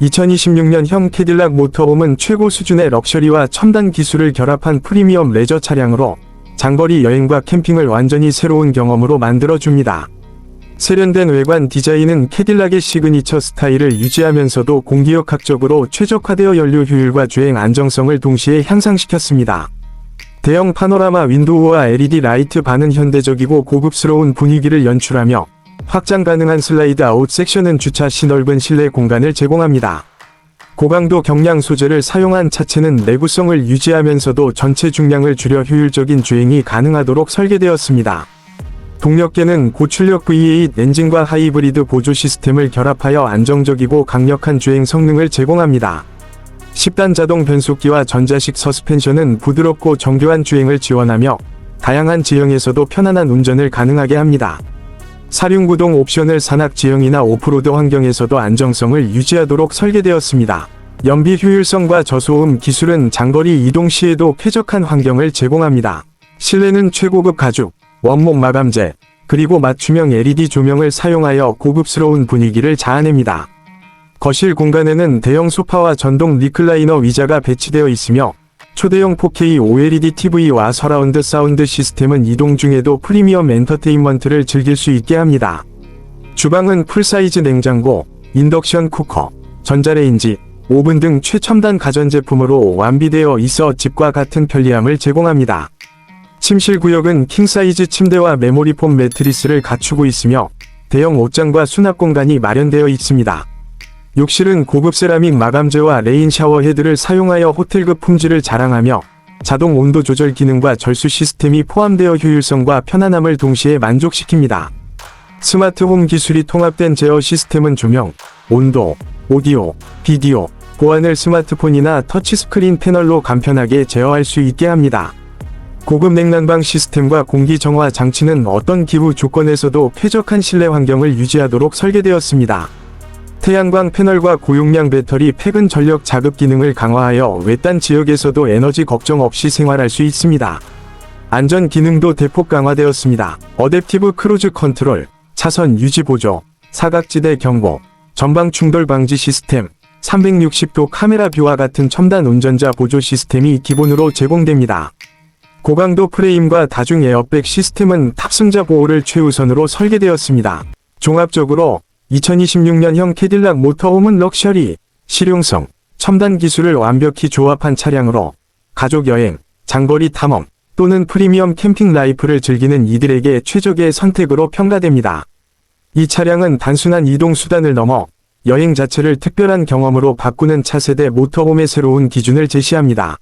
2026년형 캐딜락 모터홈은 최고 수준의 럭셔리와 첨단 기술을 결합한 프리미엄 레저 차량으로 장거리 여행과 캠핑을 완전히 새로운 경험으로 만들어줍니다. 세련된 외관 디자인은 캐딜락의 시그니처 스타일을 유지하면서도 공기역학적으로 최적화되어 연료 효율과 주행 안정성을 동시에 향상시켰습니다. 대형 파노라마 윈도우와 LED 라이트 반은 현대적이고 고급스러운 분위기를 연출하며 확장 가능한 슬라이드 아웃 섹션은 주차 시 넓은 실내 공간을 제공합니다. 고강도 경량 소재를 사용한 차체는 내구성을 유지하면서도 전체 중량을 줄여 효율적인 주행이 가능하도록 설계되었습니다. 동력계는 고출력 V8 엔진과 하이브리드 보조 시스템을 결합하여 안정적이고 강력한 주행 성능을 제공합니다. 10단 자동 변속기와 전자식 서스펜션은 부드럽고 정교한 주행을 지원하며 다양한 지형에서도 편안한 운전을 가능하게 합니다. 사륜구동 옵션을 산악 지형이나 오프로드 환경에서도 안정성을 유지하도록 설계되었습니다. 연비 효율성과 저소음 기술은 장거리 이동 시에도 쾌적한 환경을 제공합니다. 실내는 최고급 가죽, 원목 마감재, 그리고 맞춤형 LED 조명을 사용하여 고급스러운 분위기를 자아냅니다. 거실 공간에는 대형 소파와 전동 리클라이너 의자가 배치되어 있으며 초대형 4K OLED TV와 서라운드 사운드 시스템은 이동 중에도 프리미엄 엔터테인먼트를 즐길 수 있게 합니다. 주방은 풀사이즈 냉장고, 인덕션 쿠커, 전자레인지, 오븐 등 최첨단 가전제품으로 완비되어 있어 집과 같은 편리함을 제공합니다. 침실 구역은 킹사이즈 침대와 메모리폼 매트리스를 갖추고 있으며 대형 옷장과 수납 공간이 마련되어 있습니다. 욕실은 고급 세라믹 마감재와 레인 샤워 헤드를 사용하여 호텔급 품질을 자랑하며 자동 온도 조절 기능과 절수 시스템이 포함되어 효율성과 편안함을 동시에 만족시킵니다. 스마트 홈 기술이 통합된 제어 시스템은 조명, 온도, 오디오, 비디오, 보안을 스마트폰이나 터치스크린 패널로 간편하게 제어할 수 있게 합니다. 고급 냉난방 시스템과 공기 정화 장치는 어떤 기후 조건에서도 쾌적한 실내 환경을 유지하도록 설계되었습니다. 태양광 패널과 고용량 배터리 팩은 전력 자급 기능을 강화하여 외딴 지역에서도 에너지 걱정 없이 생활할 수 있습니다. 안전 기능도 대폭 강화되었습니다. 어댑티브 크루즈 컨트롤, 차선 유지 보조, 사각지대 경보, 전방 충돌 방지 시스템, 360도 카메라 뷰와 같은 첨단 운전자 보조 시스템이 기본으로 제공됩니다. 고강도 프레임과 다중 에어백 시스템은 탑승자 보호를 최우선으로 설계되었습니다. 종합적으로 2026년형 캐딜락 모터홈은 럭셔리, 실용성, 첨단 기술을 완벽히 조합한 차량으로 가족 여행, 장거리 탐험 또는 프리미엄 캠핑 라이프를 즐기는 이들에게 최적의 선택으로 평가됩니다. 이 차량은 단순한 이동 수단을 넘어 여행 자체를 특별한 경험으로 바꾸는 차세대 모터홈의 새로운 기준을 제시합니다.